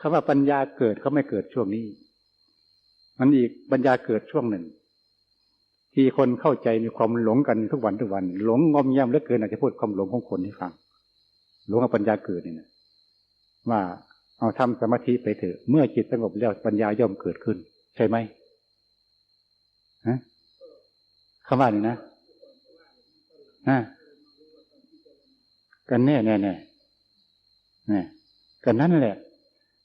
คำว่าปัญญาเกิดเขาไม่เกิดช่วงนี้ มันอีกปัญญาเกิดช่วงหนึ่ง ที่คนเข้าใจมีความหลงกันทุกวันทุกวัน หลงงอมแยมเหลือเกินอาจจะพูดความหลงของคนให้ฟัง หลงกับปัญญาเกิดนี่นะว่าเอาทำสมาธิไปเถอะ เมื่อจิตสงบแล้วปัญญาย่อมเกิดขึ้น ใช่ไหมฮะคำว่านี่นะฮะกันแน่แน่แน่แน่กันนั่นแหละ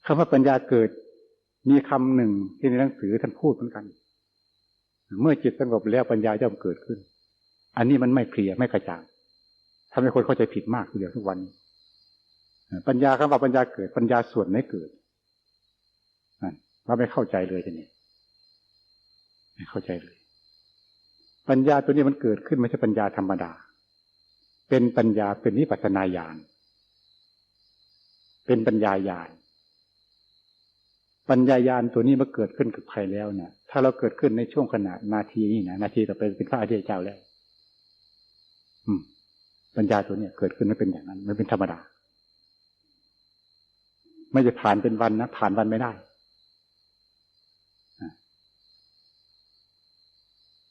คำว่าปัญญาเกิด มีคำหนึ่งที่ในหนังสือท่านพูดเหมือนกัน เมื่อจิตสงบแล้วปัญญาย่อมเกิดขึ้น อันนี้มันไม่เคลียร์ไม่กระจ่างทำให้คนเข้าใจผิดมากทีเดียวทุกวัน ปัญญาคำว่าปัญญาเกิด ปัญญาส่วนไหนเกิดเราไม่เข้าใจเลยทีนี้ไม่เข้าใจเลย ปัญญาตัวนี้มันเกิดขึ้นไม่ใช่ปัญญาธรรมดา เป็นปัญญาเป็นนิพพานาญาณเป็นปัญญาญาณ ปัญญาญาณตัวนี้มาเกิดขึ้นกับใครแล้วเนี่ยถ้าเราเกิดขึ้นในช่วงขณะนาทีนี้นะนาทีต่อไปเป็นพระอริยเจ้าแล้ว อืม ปัญญาตัวเนี้ยเกิดขึ้นไม่เป็นอย่างนั้นไม่เป็นธรรมดา ไม่จะผ่านเป็นวันนะผ่านวันไม่ได้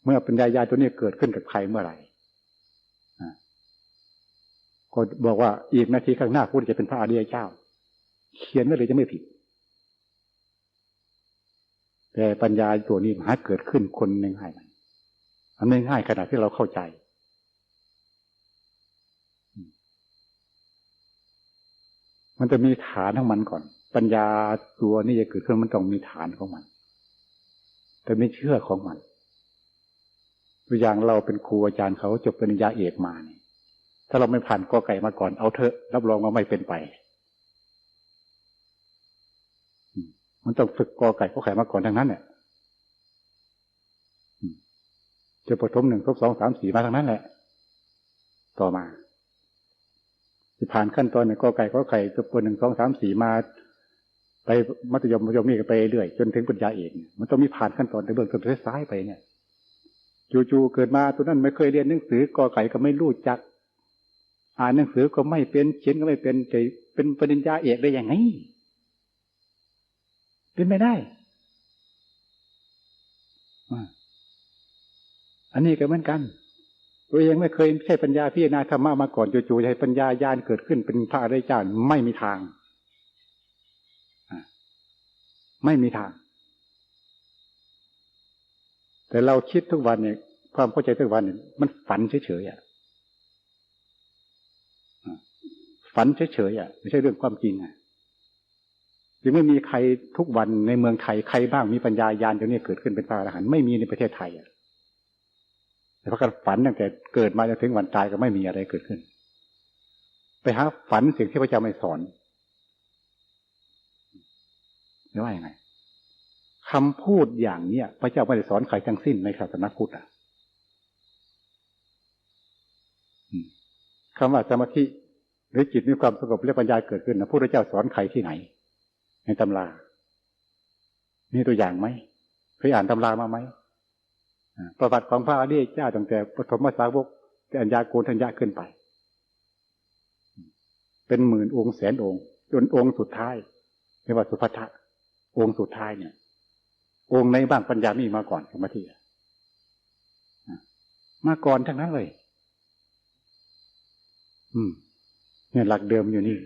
เมื่อปัญญาญาตัวนี้เกิดขึ้นกับใครเมื่อไหร่ก็บอกว่าอีกนาทีข้างหน้าคุณจะเป็นพระอริยเจ้า เขียนไว้เลยจะไม่ผิด แต่ปัญญาตัวนี้หาเกิดขึ้นคนหนึ่งง่ายไหมมันไม่ง่ายขนาดที่เราเข้าใจ มันจะมีฐานของมันก่อน ปัญญาตัวนี้จะเกิดขึ้นมันต้องมีฐานของมัน แต่ไม่เชื่อของมันตัวอย่างเราเป็นครูอาจารย์เขาจบปริญญาเอกมาเนี่ยถ้าเราไม่ผ่านกอไก่มาก่อนเอาเถอะ รับรองว่าไม่เป็นไป มันต้องฝึกกอไก่กอไข่มาก่อนทั้งนั้นเนี่ยจะปฐมหนึ่งทบสองสามสี่มาทั้งนั้นแหละ ต่อมาจะผ่านขั้นตอนเนี่ยกอไก่กอไข่จบปหนึ่งสองสามสี่มา ไปมัธยมมัธยมนี่ไปเรื่อยจนถึงปัญญาเอกมันต้องมีผ่านขั้นตอนในเบื้องต้นซ้ายไปเนี่ยจู่ๆเกิดมาตัวนั้นไม่เคยเรียนหนังสือกอไก่ก็ไม่รู้จัก อ่านหนังสือก็ไม่เป็นเขียนก็ไม่เป็นจะเป็นปริญญาเอกได้ยังไง เป็นไม่ได้อันนี้ก็เหมือนกัน ตัวเองไม่เคยใช้ปัญญาพิจารณาธรรมะมาก่อนจู่ๆให้ปัญญาญาณเกิดขึ้นเป็นพระอริยเจ้าไม่มีทางไม่มีทาง แต่เราคิดทุกวันเนี่ย ความเข้าใจทุกวันเนี่ยมันฝันเฉยๆอะฝันเฉยๆอะไม่ใช่เรื่องความจริงอะ ยังไม่มีใครทุกวันในเมืองไทยใครบ้างมีปัญญายาณตัวนี้เกิดขึ้นเป็นพระอรหันต์ไม่มีในประเทศไทยอะแต่พระกันฝันตั้งแต่เกิดมาจนถึงวันตายก็ไม่มีอะไรเกิดขึ้น ไปหาฝันสิ่งที่พระเจ้าไม่สอนหรือว่ายังไงคำพูดอย่างเนี้ยพระเจ้าไม่ได้สอนใครทั้งสิ้นในศาสนาพุทธอะคำว่าสมาธิหรือจิตมีความสงบและปัญญาเกิดขึ้นนะพระพุทธเจ้าสอนใครที่ไหน ในตำรามีตัวอย่างไหมเคยอ่านตำรามาไหมประวัติของพระอริยเจ้าตั้งแต่ปฐมสาวกแต่อัญญาโกณทัญญาขึ้นไป เป็นหมื่นองค์แสนองค์ จนองค์สุดท้ายเรียกว่าสุภัทะองค์สุดท้ายเนี่ย องค์ในบ้างปัญญามีมาก่อนสมาธิมาก่อนทั้งนั้นเลย อืม เนี่ยหลักเดิมอยู่นี่